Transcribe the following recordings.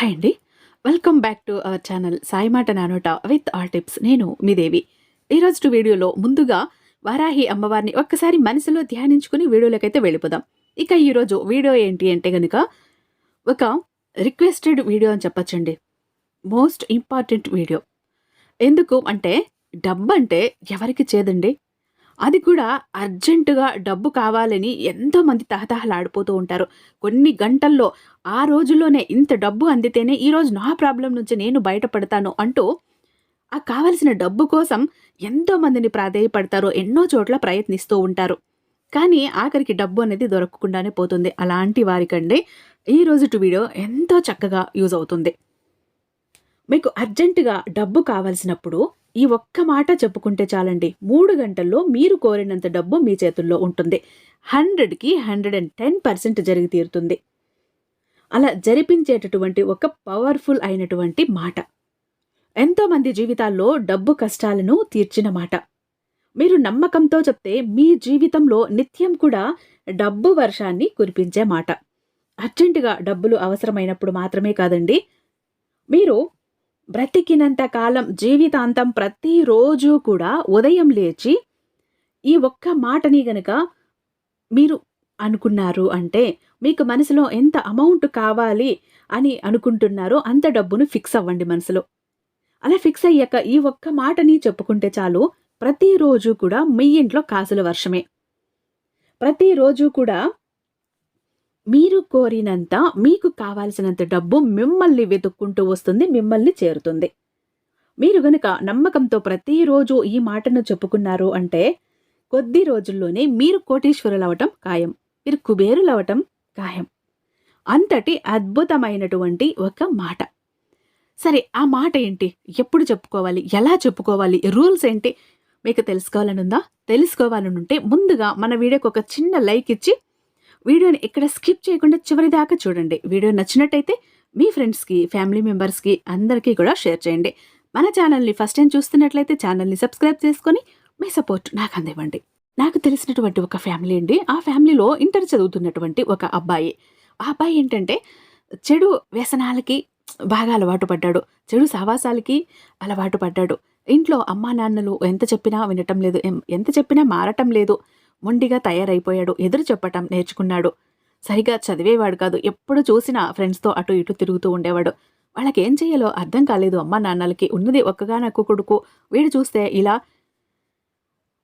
Hi అండి. Welcome back to our channel Saimata Nanota with all tips నేను మీ దేవి. ఈరోజు వీడియోలో ముందుగా వారాహి అమ్మవారిని ఒక్కసారి మనసులో ధ్యానించుకుని వీడియోలోకైతే వెళ్ళిపోదాం. ఇక ఈరోజు వీడియో ఏంటి అంటే కనుక ఒక రిక్వెస్టెడ్ వీడియో అని చెప్పచ్చండి. మోస్ట్ ఇంపార్టెంట్ వీడియో ఎందుకు అంటే డబ్బు అంటే ఎవరికి చేదండి? అది కూడా అర్జెంటుగా డబ్బు కావాలని ఎంతోమంది తహతహలాడిపోతూ ఉంటారు. కొన్ని గంటల్లో ఆ రోజుల్లోనే ఇంత డబ్బు అందితేనే ఈరోజు నా ప్రాబ్లం నుంచి నేను బయటపడతాను అంటూ ఆ కావలసిన డబ్బు కోసం ఎంతోమందిని ప్రాధేయపడతారు ఎన్నో చోట్ల ప్రయత్నిస్తూ ఉంటారు. కానీ ఆఖరికి డబ్బు అనేది దొరకకుండానే పోతుంది. అలాంటి వారికండి ఈ రోజు వీడియో ఎంతో చక్కగా యూజ్ అవుతుంది. మీకు అర్జెంటుగా డబ్బు కావాల్సినప్పుడు ఈ ఒక్క మాట చెప్పుకుంటే చాలండి. మూడు గంటల్లో మీరు కోరినంత డబ్బు మీ చేతుల్లో ఉంటుంది. హండ్రెడ్కి హండ్రెడ్ అండ్ టెన్ పర్సెంట్ జరిగి తీరుతుంది. అలా జరిపించేటటువంటి ఒక పవర్ఫుల్ అయినటువంటి మాట. ఎంతోమంది జీవితాల్లో డబ్బు కష్టాలను తీర్చిన మాట. మీరు నమ్మకంతో చెప్తే మీ జీవితంలో నిత్యం కూడా డబ్బు వర్షాన్ని కురిపించే మాట. అర్జెంటుగా డబ్బులు అవసరమైనప్పుడు మాత్రమే కాదండి. మీరు బ్రతికినంత కాలం జీవితాంతం ప్రతిరోజు కూడా ఉదయం లేచి ఈ ఒక్క మాటని గనక మీరు అనుకున్నారు అంటే మీకు మనసులో ఎంత అమౌంట్ కావాలి అని అనుకుంటున్నారో అంత డబ్బును ఫిక్స్ అవ్వండి మనసులో. అలా ఫిక్స్ అయ్యాక ఈ ఒక్క మాటని చెప్పుకుంటే చాలు ప్రతిరోజు కూడా మీ ఇంట్లో కాసుల వర్షమే. ప్రతిరోజు కూడా మీరు కోరినంత మీకు కావాల్సినంత డబ్బు మిమ్మల్ని వెతుక్కుంటూ వస్తుంది మిమ్మల్ని చేరుతుంది. మీరు గనుక నమ్మకంతో ప్రతిరోజు ఈ మాటను చెప్పుకున్నారు అంటే కొద్ది రోజుల్లోనే మీరు కోటీశ్వరులు అవటం ఖాయం మీరు కుబేరులు అవటం ఖాయం. అంతటి అద్భుతమైనటువంటి ఒక మాట. సరే ఆ మాట ఏంటి? ఎప్పుడు చెప్పుకోవాలి? ఎలా చెప్పుకోవాలి? రూల్స్ ఏంటి? మీకు తెలుసుకోవాలనుందా? తెలుసుకోవాలనుంటే ముందుగా మన వీడియోకి ఒక చిన్న లైక్ ఇచ్చి వీడియోని ఇక్కడ స్కిప్ చేయకుండా చివరి దాకా చూడండి. వీడియో నచ్చినట్టయితే మీ ఫ్రెండ్స్కి ఫ్యామిలీ మెంబర్స్కి అందరికీ కూడా షేర్ చేయండి. మన ఛానల్ని ఫస్ట్ టైం చూస్తున్నట్లయితే ఛానల్ని సబ్స్క్రైబ్ చేసుకొని మీ సపోర్ట్ నాకు అందివ్వండి. నాకు తెలిసినటువంటి ఒక ఫ్యామిలీ అండి. ఆ ఫ్యామిలీలో ఇంటర్ చదువుతున్నటువంటి ఒక అబ్బాయి. ఆ అబ్బాయి ఏంటంటే చెడు వ్యసనాలకి బాగా అలవాటు పడ్డాడు. చెడు సావాసాలకి అలవాటు పడ్డాడు. ఇంట్లో అమ్మా నాన్నలు ఎంత చెప్పినా వినటం లేదు. ఎంత చెప్పినా మారటం లేదు. మొండిగా తయారైపోయాడు. ఎదురు చెప్పటం నేర్చుకున్నాడు. సరిగా చదివేవాడు కాదు. ఎప్పుడు చూసినా ఫ్రెండ్స్తో అటు ఇటు తిరుగుతూ ఉండేవాడు. వాళ్ళకి ఏం చేయాలో అర్థం కాలేదు అమ్మా నాన్నలకి. ఉన్నది ఒక్కగానొక్క కొడుకు. వీడు చూస్తే ఇలా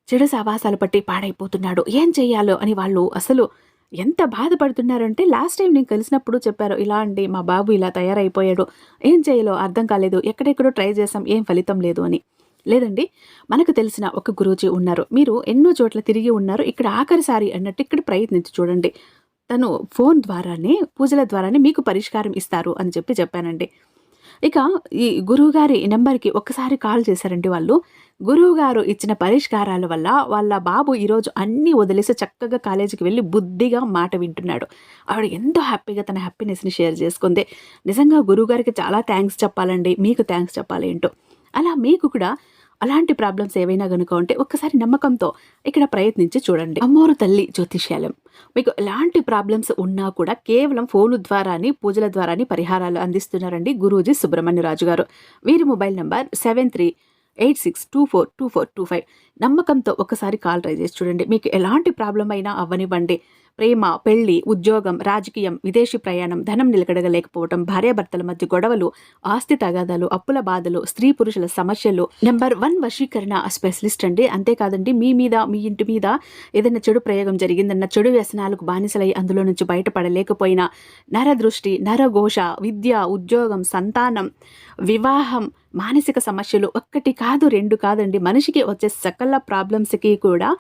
చెడు సావాసాలు పట్టి పాడైపోతున్నాడు. ఏం చేయాలో అని వాళ్ళు అసలు ఎంత బాధపడుతున్నారంటే లాస్ట్ టైం నేను కలిసినప్పుడు చెప్పారు ఇలా అండి మా బాబు ఇలా తయారైపోయాడు. ఏం చేయాలో అర్థం కాలేదు. ఎక్కడెక్కడో ట్రై చేసాం ఏం ఫలితం లేదు అని. లేదండి మనకు తెలిసిన ఒక గురూజీ ఉన్నారు. మీరు ఎన్నో చోట్ల తిరిగి ఉన్నారు. ఇక్కడ ఆఖరిసారి అన్నట్టు ఇక్కడ ప్రయత్నించి చూడండి. తను ఫోన్ ద్వారానే పూజల ద్వారానే మీకు పరిష్కారం ఇస్తారు అని చెప్పి చెప్పానండి. ఇక ఈ గురువుగారి నెంబర్కి ఒక్కసారి కాల్ చేశారండి వాళ్ళు. గురువుగారు ఇచ్చిన పరిష్కారాల వల్ల వాళ్ళ బాబు ఈరోజు అన్నీ వదిలేసి చక్కగా కాలేజీకి వెళ్ళి బుద్ధిగా మాట వింటున్నాడు. ఆవిడ ఎంతో హ్యాపీగా తన హ్యాపీనెస్ని షేర్ చేసుకుంది. నిజంగా గురువుగారికి చాలా థ్యాంక్స్ చెప్పాలండి. మీకు థ్యాంక్స్ చెప్పాలి ఏంటో. అలా మీకు కూడా అలాంటి ప్రాబ్లమ్స్ ఏవైనా కనుక ఉంటే ఒక్కసారి నమ్మకంతో ఇక్కడ ప్రయత్నించి చూడండి. అమ్మోరు తల్లి జ్యోతిష్యాలయం మీకు ఎలాంటి ప్రాబ్లమ్స్ ఉన్నా కూడా కేవలం ఫోను ద్వారాని పూజల ద్వారాని పరిహారాలు అందిస్తున్నారండి గురూజీ సుబ్రహ్మణ్యరాజు గారు. వీరి mobile number seven three eight six two four two four two five. నమ్మకంతో ఒకసారి కాల్ ట్రై చేసి చూడండి. మీకు ఎలాంటి ప్రాబ్లం అయినా అవ్వనివ్వండి. ప్రేమ పెళ్ళి ఉద్యోగం రాజకీయం విదేశీ ప్రయాణం ధనం నిలకడగలేకపోవడం భార్యాభర్తల మధ్య గొడవలు ఆస్తి తగాదాలు అప్పుల బాధలు స్త్రీ పురుషుల సమస్యలు. నెంబర్ వన్ వశీకరణ స్పెషలిస్ట్ అండి. అంతేకాదండి మీ మీద మీ ఇంటి మీద ఏదైనా చెడు ప్రయోగం జరిగిందన్న చెడు వ్యసనాలకు బానిసలై అందులో నుంచి బయటపడలేకపోయినా నరదృష్టి నరఘోష విద్య ఉద్యోగం సంతానం వివాహం మానసిక సమస్యలు ఒక్కటి కాదు రెండు కాదండి. మనిషికి వచ్చే సకల ప్రాబ్లమ్స్కి కూడా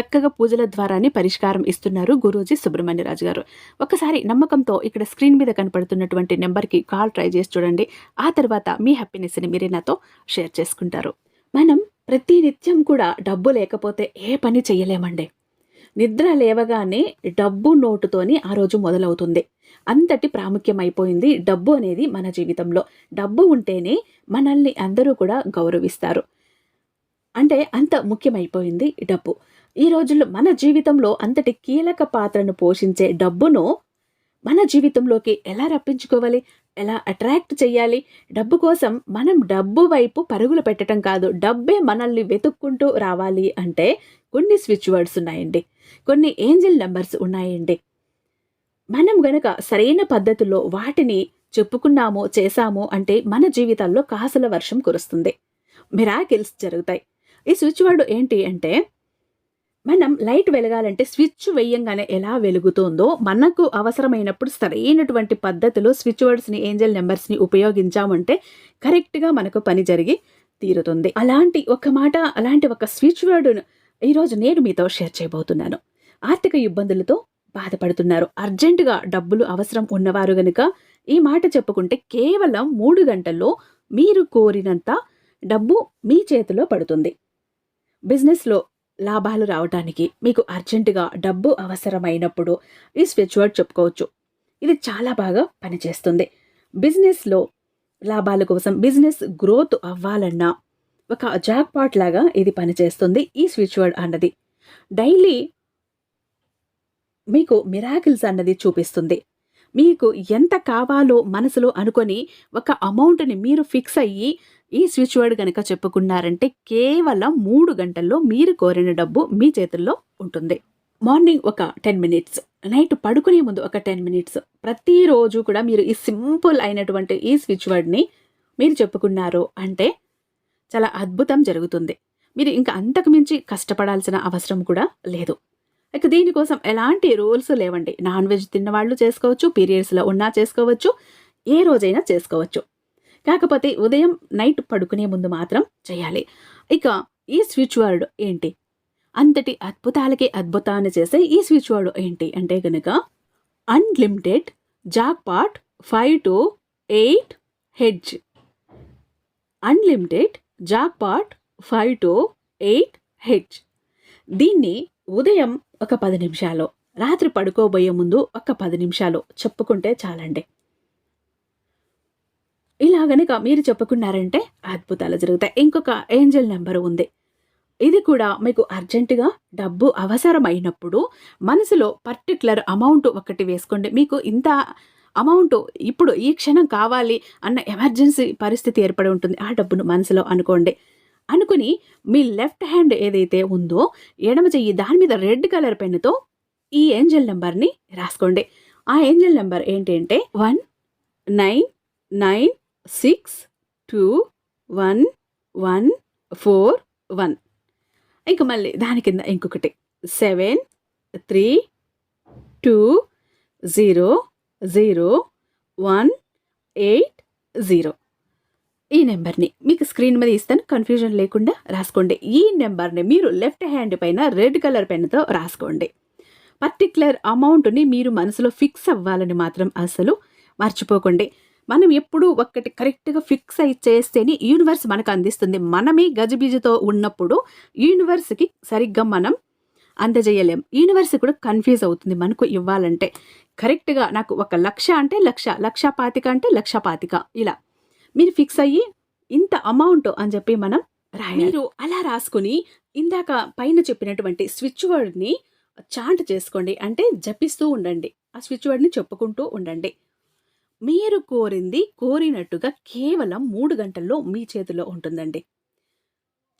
చక్కగా పూజల ద్వారానే పరిష్కారం ఇస్తున్నారు గురూజీ సుబ్రహ్మణ్యరాజు గారు. ఒకసారి నమ్మకంతో ఇక్కడ స్క్రీన్ మీద కనపడుతున్నటువంటి నెంబర్కి కాల్ ట్రై చేసి చూడండి. ఆ తర్వాత మీ హ్యాపీనెస్ని మీరే నాతో షేర్ చేసుకుంటారు. మనం ప్రతి నిత్యం కూడా డబ్బు లేకపోతే ఏ పని చేయలేమండి. నిద్ర లేవగానే డబ్బు నోటుతోని ఆ రోజు మొదలవుతుంది. అంతటి ప్రాముఖ్యమైపోయింది డబ్బు అనేది మన జీవితంలో. డబ్బు ఉంటేనే మనల్ని అందరూ కూడా గౌరవిస్తారు. అంటే అంత ముఖ్యమైపోయింది డబ్బు. ఈ రోజుల్లో మన జీవితంలో అంతటి కీలక పాత్రను పోషించే డబ్బును మన జీవితంలోకి ఎలా రప్పించుకోవాలి? ఎలా అట్రాక్ట్ చేయాలి? డబ్బు కోసం మనం డబ్బు వైపు పరుగులు పెట్టడం కాదు డబ్బే మనల్ని వెతుక్కుంటూ రావాలి అంటే కొన్ని స్విచ్ వర్డ్స్ ఉన్నాయండి. కొన్ని ఏంజిల్ నెంబర్స్ ఉన్నాయండి. మనం గనక సరైన పద్ధతిలో వాటిని చెప్పుకున్నాము చేశామో అంటే మన జీవితాల్లో కాసుల వర్షం కురుస్తుంది. మిరాకిల్స్ జరుగుతాయి. ఈ స్విచ్ వర్డ్ ఏంటి అంటే మనం లైట్ వెలగాలంటే స్విచ్ వేయంగానే ఎలా వెలుగుతుందో మనకు అవసరమైనప్పుడు సరైనటువంటి పద్ధతిలో స్విచ్ వర్డ్స్ని ఏంజల్ నెంబర్స్ని ఉపయోగించామంటే కరెక్ట్గా మనకు పని జరిగి తీరుతుంది. అలాంటి ఒక మాట అలాంటి ఒక స్విచ్ వర్డ్ను ఈరోజు నేను మీతో షేర్ చేయబోతున్నాను. ఆర్థిక ఇబ్బందులతో బాధపడుతున్నారు. అర్జెంటుగా డబ్బులు అవసరం ఉన్నవారు గనుక ఈ మాట చెప్పుకుంటే కేవలం మూడు గంటల్లో మీరు కోరినంత డబ్బు మీ చేతిలో పడుతుంది. బిజినెస్లో లాభాలు రావడానికి మీకు అర్జెంటుగా డబ్బు అవసరమైనప్పుడు ఈ స్విచ్ వర్డ్ చెప్పుకోవచ్చు. ఇది చాలా బాగా పనిచేస్తుంది. బిజినెస్లో లాభాల కోసం బిజినెస్ గ్రోత్ అవ్వాలన్నా ఒక జాక్పాట్ లాగా ఇది పనిచేస్తుంది ఈ స్విచ్ వర్డ్ అన్నది. డైలీ మీకు మిరాకిల్స్ అన్నది చూపిస్తుంది. మీకు ఎంత కావాలో మనసులో అనుకొని ఒక అమౌంట్ని మీరు ఫిక్స్ అయ్యి ఈ స్విచ్ వర్డ్ కనుక చెప్పుకున్నారంటే కేవలం మూడు గంటల్లో మీరు కోరిన డబ్బు మీ చేతుల్లో ఉంటుంది. మార్నింగ్ ఒక టెన్ మినిట్స్ నైట్ పడుకునే ముందు ఒక టెన్ మినిట్స్. ప్రతిరోజు కూడా మీరు ఈ సింపుల్ అయినటువంటి ఈ స్విచ్ వర్డ్ని మీరు చెప్పుకున్నారు అంటే చాలా అద్భుతం జరుగుతుంది. మీరు ఇంకా అంతకు మించి కష్టపడాల్సిన అవసరం కూడా లేదు. ఇక దీనికోసం ఎలాంటి రూల్స్ లేవండి. నాన్ వెజ్ తిన్నవాళ్ళు చేసుకోవచ్చు పీరియడ్స్లో ఉన్నా చేసుకోవచ్చు ఏ రోజైనా చేసుకోవచ్చు. కాకపోతే ఉదయం నైట్ పడుకునే ముందు మాత్రం చేయాలి. ఇక ఈ స్విచ్ వర్డ్ ఏంటి? అంతటి అద్భుతాలకి అద్భుతాన్ని చేసే ఈ స్విచ్ వర్డ్ ఏంటి అంటే కనుక unlimited jackpot five to eight H unlimited jackpot five to eight H. దీన్ని ఉదయం ఒక పది నిమిషాలు రాత్రి పడుకోబోయే ముందు ఒక పది నిమిషాలు చెప్పుకుంటే చాలండి. ఇలా గనక మీరు చెప్పుకున్నారంటే అద్భుతాలు జరుగుతాయి. ఇంకొక ఏంజల్ నెంబర్ ఉంది. ఇది కూడా మీకు అర్జెంటుగా డబ్బు అవసరమైనప్పుడు మనసులో పర్టికులర్ అమౌంట్ ఒకటి వేసుకోండి. మీకు ఇంత అమౌంట్ ఇప్పుడు ఈ క్షణం కావాలి అన్న ఎమర్జెన్సీ పరిస్థితి ఏర్పడి ఉంటుంది. ఆ డబ్బును మనసులో అనుకోండి. అనుకుని మీ లెఫ్ట్ హ్యాండ్ ఏదైతే ఉందో ఎడమ చెయ్యి దాని మీద రెడ్ కలర్ పెన్నుతో ఈ ఏంజల్ నెంబర్ని రాసుకోండి. ఆ ఏంజల్ నెంబర్ ఏంటి అంటే one nine nine six two one one four one. ఇంక మళ్ళీ దాని కింద ఇంకొకటి. Seven three two zero zero one eight zero. ఈ నెంబర్ని మీకు స్క్రీన్ మీద ఇస్తాను కన్ఫ్యూజన్ లేకుండా రాసుకోండి. ఈ నెంబర్ని మీరు లెఫ్ట్ హ్యాండ్ పైన రెడ్ కలర్ పెన్తో రాసుకోండి. పర్టిక్యులర్ అమౌంట్ని మీరు మనసులో ఫిక్స్ అవ్వాలని మాత్రం అసలు మర్చిపోకండి. మనం ఎప్పుడూ ఒక్కటి కరెక్ట్గా ఫిక్స్ అయి చేస్తేనే యూనివర్స్ మనకు అందిస్తుంది. మనమే గజిబిజితో ఉన్నప్పుడు యూనివర్స్కి సరిగ్గా మనం అందజేయలేం యూనివర్స్ కూడా కన్ఫ్యూజ్ అవుతుంది మనకు ఇవ్వాలంటే. కరెక్ట్గా నాకు ఒక లక్ష అంటే లక్ష లక్ష పాతిక అంటే లక్ష పాతిక ఇలా. మీరు ఫిక్స్ అయ్యి ఇంత అమౌంట్ అని చెప్పి మనం మీరు అలా రాసుకుని ఇందాక పైన చెప్పినటువంటి స్విచ్ వర్డ్ని చాంట్ చేసుకోండి. అంటే జపిస్తూ ఉండండి. ఆ స్విచ్ వర్డ్ని చెప్పుకుంటూ ఉండండి. మీరు కోరింది కోరినట్టుగా కేవలం మూడు గంటల్లో మీ చేతిలో ఉంటుందండి.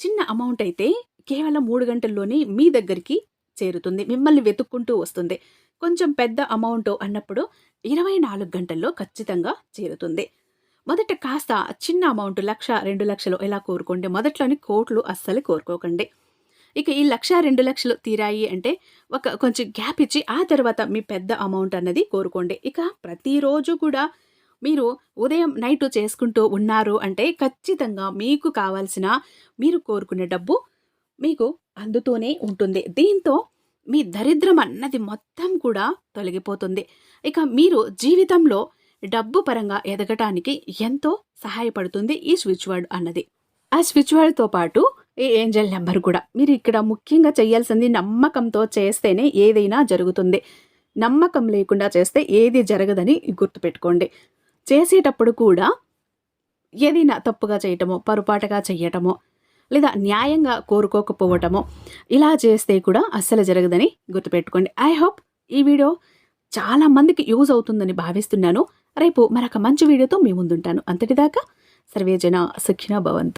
చిన్న అమౌంట్ అయితే కేవలం మూడు గంటల్లోనే మీ దగ్గరికి చేరుతుంది మిమ్మల్ని వెతుక్కుంటూ వస్తుంది. కొంచెం పెద్ద అమౌంట్ అన్నప్పుడు ఇరవై నాలుగు గంటల్లో ఖచ్చితంగా చేరుతుంది. మొదట కాస్త చిన్న అమౌంట్ లక్ష రెండు లక్షలు ఎలా కోరుకోండి? మొదట్లోని కోట్లు అస్సలు కోరుకోకండి. ఇక ఈ లక్ష రెండు లక్షలు తీరాయి అంటే ఒక కొంచెం గ్యాప్ ఇచ్చి ఆ తర్వాత మీ పెద్ద అమౌంట్ అన్నది కోరుకోండి. ఇక ప్రతిరోజు కూడా మీరు ఉదయం నైట్ చేసుకుంటూ ఉన్నారు అంటే ఖచ్చితంగా మీకు కావాల్సిన మీరు కోరుకునే డబ్బు మీకు అందుతూనే ఉంటుంది. దీంతో మీ దరిద్రం అన్నది మొత్తం కూడా తొలగిపోతుంది. ఇక మీరు జీవితంలో డబ్బు పరంగా ఎదగటానికి ఎంతో సహాయపడుతుంది ఈ స్విచ్ వర్డ్ అన్నది. ఆ స్విచ్ వర్డ్తో పాటు ఈ ఏంజల్ నెంబర్ కూడా. మీరు ఇక్కడ ముఖ్యంగా చేయాల్సింది నమ్మకంతో చేస్తేనే ఏదైనా జరుగుతుంది. నమ్మకం లేకుండా చేస్తే ఏది జరగదని గుర్తుపెట్టుకోండి. చేసేటప్పుడు కూడా ఏదైనా తప్పుగా చేయటమో పొరపాటుగా చేయటమో లేదా న్యాయంగా కోరుకోకపోవటమో ఇలా చేస్తే కూడా అస్సలు జరగదని గుర్తుపెట్టుకోండి. ఐ హోప్ ఈ వీడియో చాలా మందికి యూజ్ అవుతుందని భావిస్తున్నాను. రేపు మరొక మంచి వీడియోతో మీ ముందుంటాను. అంతటిదాకా సర్వేజన సుఖిన భవంతు.